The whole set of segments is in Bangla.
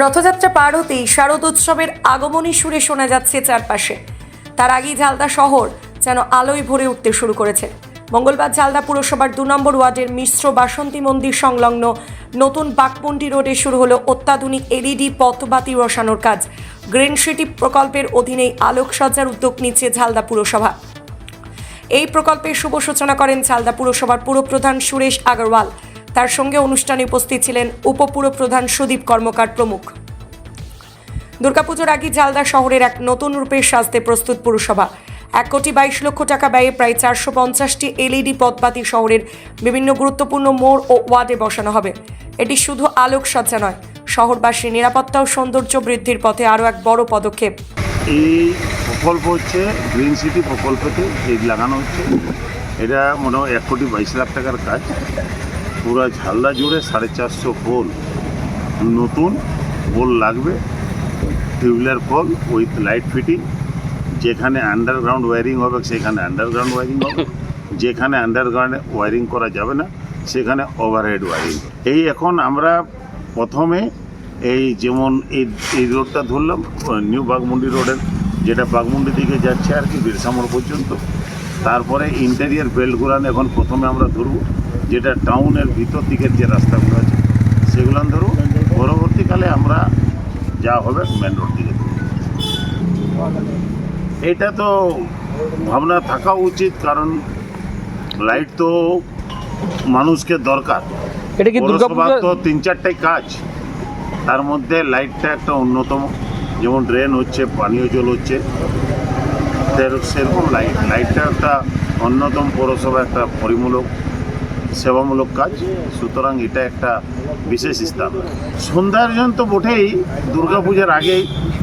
রথযাত্রা পার হতেই শারদ উৎসবের আগমনী সুরে শোনা যাচ্ছে চারপাশে। তার আগেই ঝালদা শহর যেন আলোয় ভরে উঠতে শুরু করেছে। মঙ্গলবার ঝালদা পুরসভার দু নম্বর ওয়ার্ডের মিশ্র বাসন্তী মন্দির সংলগ্ন নতুন বাকপন্টি রোডে শুরু হলো অত্যাধুনিক এলইডি পথবাতি বসানোর কাজ। গ্রিন সিটি প্রকল্পের অধীনেই আলোকসজ্জার উদ্যোগ নিচ্ছে ঝালদা পুরসভা। এই প্রকল্পের শুভ সূচনা করেন ঝালদা পুরসভার পুরপ্রধান সুরেশ আগরওয়াল। তার সঙ্গে অনুষ্ঠানে উপস্থিত ছিলেন উপপুরপ্রধান সুদীপ কর্মকার প্রমুখ। দুর্গাপুজোর আগে জালদা শহরের এক নতুন রূপে সাজতে প্রস্তুত পুরসভা। এক কোটি বাইশ লক্ষ টাকা ব্যয়ে প্রায় চারশো পঞ্চাশটি এলইডি পথবাতি শহরের বিভিন্ন গুরুত্বপূর্ণ মোড় ও ওয়ার্ডে বসানো হবে। এটি শুধু আলোকসজ্জা নয়, শহরবাসীর নিরাপত্তা ও সৌন্দর্য বৃদ্ধির পথে আরও এক বড় পদক্ষেপ। এই প্রকল্প হচ্ছে গ্রিন সিটি প্রকল্পতে লাগানো হচ্ছে। এটা মনে হয় এক কোটি বাইশ লাখ টাকার কাজ। পুরো ঝালদা জুড়ে সাড়ে চারশো পোল নতুন পোল লাগবে। Tubular pole with light fitting, যেখানে আন্ডারগ্রাউন্ড ওয়ারিং হবে, সেখানে আন্ডারগ্রাউন্ড ওয়ারিং হবে। যেখানে আন্ডারগ্রাউন্ড ওয়ারিং করা যাবে না, সেখানে ওভারহেড ওয়ারিং এই এখন আমরা প্রথমে এই যেমন এই এই রোডটা ধরলাম নিউ বাগমুন্ডি রোডের, যেটা বাগমুন্ডি দিকে যাচ্ছে আর কি বিরসামোড় পর্যন্ত। তারপরে ইন্টেরিয়ার বেল্টগুলো এখন প্রথমে আমরা ধরবো যেটা টাউনের ভিতর দিকের যে রাস্তাগুলো আছে সেগুলো ধরবো। পরবর্তীকালে আমরা যা হবে মেন রোড দিকে এটা তো ভাবনা থাকা উচিত কারণ লাইট তো মানুষকে দরকার। এটা কি তো তিন চারটাই কাজ তার মধ্যে লাইটটা একটা অন্যতম। যেমন ড্রেন হচ্ছে পানীয় জল হচ্ছে সেরকম লাইট লাইটটা একটা অন্যতম পৌরসভা, একটা পরিমূলক, সেবামূলক কাজ। সুতরাং এটা একটা বিশেষ স্থান। সৌন্দর্যন তো বটেই, দুর্গাপূজার আগেই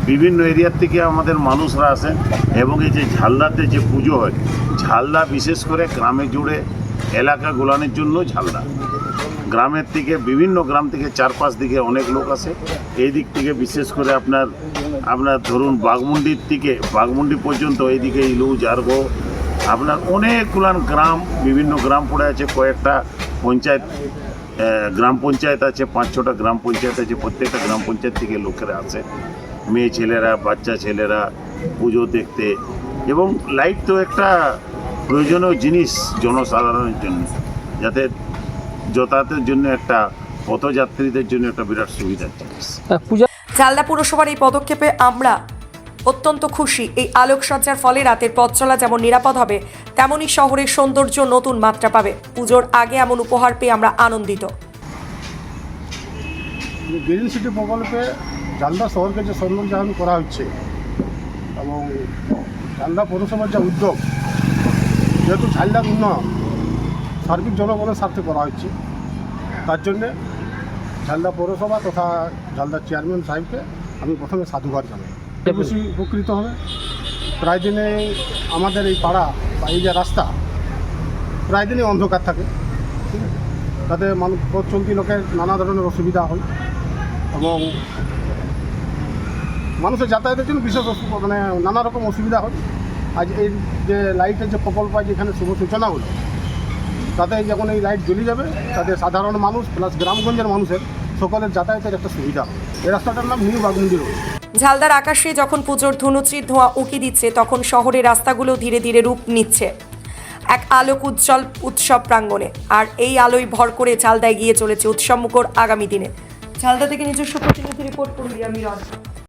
বিভিন্ন এরিয়ার থেকে আমাদের মানুষরা আসেন এবং এই যে ঝালদাতে যে পুজো হয়, ঝালদা বিশেষ করে গ্রামে জুড়ে এলাকা গোলানের জন্য ঝালদা। গ্রামের থেকে বিভিন্ন গ্রাম থেকে চার পাঁচ দিকে অনেক লোক আসে এই দিক থেকে বিশেষ করে আপনার আপনার ধরুন বাগমুন্ডির থেকে বাগমুন্ডি পর্যন্ত এইদিকে ইলু জারগো আপনার অনেকগুলান গ্রাম, বিভিন্ন গ্রাম পড়ে আছে। কয়েকটা পঞ্চায়েত গ্রাম পঞ্চায়েত আছে, পাঁচ ছটা গ্রাম পঞ্চায়েত আছে, প্রত্যেকটা গ্রাম পঞ্চায়েত থেকে লোকেরা আসে মেয়ে ছেলেরা, বাচ্চা ছেলেরা, পুজো দেখতে। এবং লাইট তো একটা প্রয়োজনীয় জিনিস জনসাধারণের জন্য, যাতে যাতায়াতের জন্য একটা পথযাত্রীদের জন্য একটা বিরাট সুবিধার জিনিস পূজা ঝালদা পুরসভার এই পদক্ষেপে আমরা অত্যন্ত খুশি। এই আলোকসজ্জার ফলে রাতের পথ চলা যেমন নিরাপদ হবে তেমনই শহরের সৌন্দর্য নতুন মাত্রা পাবে। পুজোর আগে এমন উপহার পেয়ে আমরা আনন্দিত। গ্রিন সিটি প্রকল্পে জালদা শহরকে যে সৌন্দর্যায়ন করা হচ্ছে এবং জালদা পৌরসভার যে উদ্যোগ যেহেতু ঝালদার উন্নয়ন সার্বিক জনগণের স্বার্থে করা হচ্ছে। তার জন্যে ঝালদা পৌরসভা তথা ঝালদা চেয়ারম্যান সাহেবকে আমি প্রথমে সাধুবাদ জানাই। বেশি উপকৃত হবে। প্রায় দিনে আমাদের এই পাড়া বা এই যে রাস্তা প্রায় দিনই অন্ধকার থাকে। ঠিক আছে? তাতে মানুষ পথ চলতি লোকের নানা ধরনের অসুবিধা হয় এবং মানুষের যাতায়াতের জন্য বিশেষ মানে নানা রকম অসুবিধা হয়। আজ এই যে লাইটের যে প্রকল্প আছে এখানে শুভ সূচনা হলো। তাতে যখন এই লাইট জ্বলে যাবে, তাতে সাধারণ মানুষ প্লাস গ্রামগঞ্জের মানুষের সকলের যাতায়াতের একটা সুবিধা। এই রাস্তাটার নাম নিউ বাগমুন্ডি রোড ঝালদার আকাশে যখন পুজোর ধুনুচির ধোঁয়া উকি দিচ্ছে, তখন শহরের রাস্তাগুলো ধীরে ধীরে রূপ নিচ্ছে। এক আলোক উজ্জ্বল উৎসব প্রাঙ্গণে। আর এই আলোয় ভর করে ঝালদা গিয়ে চলেছে উৎসব মুখর আগামী দিনে। ঝালদা থেকে নিজস্ব প্রতিনিধি রিপোর্ট করবি আমি রন